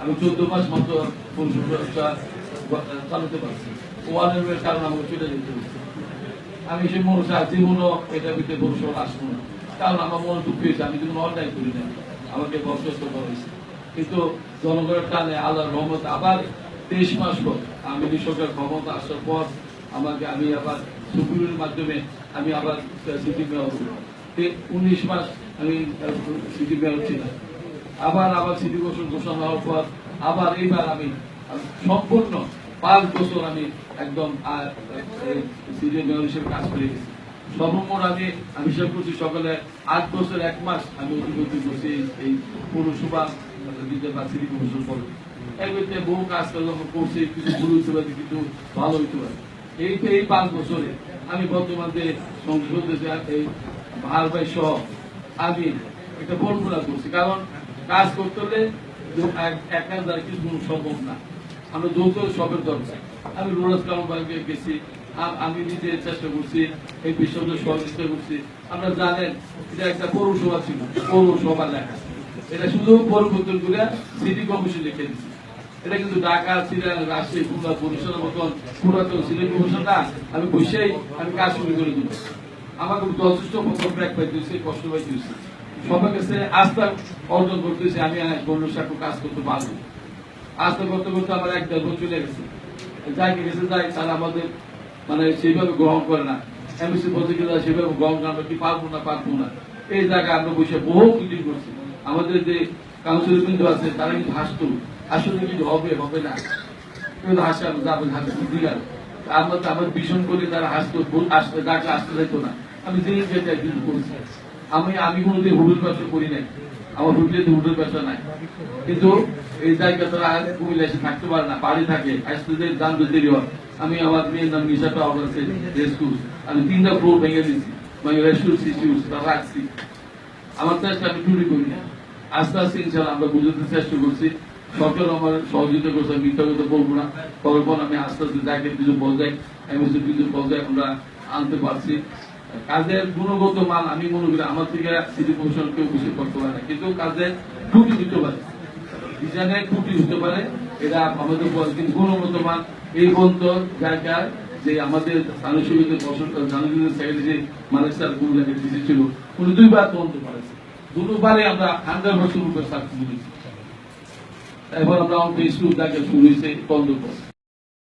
আমি চোদ্দ মাস মাত্র চালাতে পারছি। আমাকে চলে যেতে আমি সে মনে এটা ভিতরে আসব না। কারণ আমার মনে দুঃখ হয়েছে, আমি কিন্তু অন্যায় করি না আমাকে বরখাস্ত করা হয়েছে। কিন্তু জনগণের টানে আল্লাহর রহমত আবার তেইশ মাস পর আমি কৃষকের ক্ষমতা আসার পর আমাকে আমি আবার সুপ্রিমের মাধ্যমে আমি আবার সিটি মেয়র উনিশ মাস আমি সিটি মেয়র ছিলাম। আবার আবার সিটি ঘোষণা ঘোষণা হওয়ার পর আবার এইবার আমি সম্পূর্ণ পাঁচ বছর আমি একদম সিটি মেয়র হিসেবে কাজ করে গেছি। সর্বমোট আমি আমি হিসাব করছি সকালে আট বছর, এক মাস আমি অতিবাহিত করছি এই- পৌরসভা, দিতে বা সিটি কমিশন করে মধ্যে বহু কাজ করলাম করছি, কিছু ভুল হইতে পারে, কিছু ভালো হইতে পারে। এই তো এই পাঁচ বছরে আমি বর্তমান সংসদ এই ভার ভাই সহ আমি একটা ফর্মুলা করছি। কারণ কাজ করতে হলে এক- একা দ্বারা কিছু সম্ভব না। আমরা যৌথ সবের দরকার। আমি রোলাস কালাম গেছি, আমি নিজে চেষ্টা করছি, এই বিশ্ববিদ্যালয় সহযোগিতা করছি। আপনারা জানেন, এটা একটা পৌরসভা ছিল পৌরসভা লেখা। এটা শুধু পরিবর্তন করে সিটি কমিশন লিখে দিচ্ছে এটা কিন্তু ঢাকা, সিলেট, রাজশাহী, খুলনা, বরিশালের মতন পুরাতন সিলেট কমিশনটা আমি বসেই আমি কাজ শুরু করে দিই আমাকে যথেষ্ট ব্যাক পাইতেছি কষ্ট পাইতেছি অর্জন করতেছি আমি কাজ করতে পারব। আস্থা করতে করতে আমার এক দেড় বছর চলে গেছে। গেছে যাই, তারা আমাদের মানে সেইভাবে গ্রহণ করে না। এমএসি সেভাবে গ্রহণ কি পারব না পারব না। এই জায়গায় আমরা বসে বহু করছি। আমাদের যে কাউন্সিল আছে, তারা কিন্তু হাসতো। আসলে কিন্তু হবে হবে না। কিন্তু হাসে, আমরা যাব দিলাম আমরা তো, আমার ভীষণ করে তারা হাসতো আসতে ডাকে আসতে যেত না। আমি কিন্তু করেছি আমি আমি কোনোদিন হুডুর ব্যবসা করি নাই। আমার হুডলে হুডুর ব্যবসা নাই। কিন্তু এই জায়গা তারা কুমিল্লা এসে থাকতে পারে না, বাড়ি থাকে আসতে জানতে দেরি হয়। আমি আমার মেয়ের নাম নিশাটা অর্ডার আছে রেস্কুল। আমি তিনটা ফ্লোর ভেঙে দিয়েছি মানে রেস্কুল করছি তারা রাখছি। আমার চেষ্টা আমি চুরি করি না। আস্তে আস্তে ইনশাল্লাহ আমরা বুঝতে চেষ্টা করছি। সরকার আমার সহযোগিতা করছে, আমি মিথ্যা কথা বলব না। করার আমি আস্তে আস্তে যাকে কিছু পর্যায়ে এমএসি কিছু পর্যায়ে আমরা আনতে পারছি। কাজের গুণগত মান আমি মনে করি আমার থেকে সিটি কমিশন কেউ কিছু করতে পারে না। কিন্তু কাজের ত্রুটি দিতে পারে। ডিজাইনের ত্রুটি হতে পারে, এটা আমাদের কিন্তু গুণগত মান। এই পর্যন্ত জায়গায় যে আমাদের স্থানীয় সমিতির স্থানীয় সেক্রেটারি মালিক স্যার কুমিল্লাকে ডিসি ছিল উনি দুইবার তদন্ত করেছে। দুবারে আমরা হান্ড্রেড পার্সেন্ট উপরে সাকসেস দিয়েছি এবার আমরা আমাদের স্কুল জায়গায় শুরু হয়েছে তদন্ত করে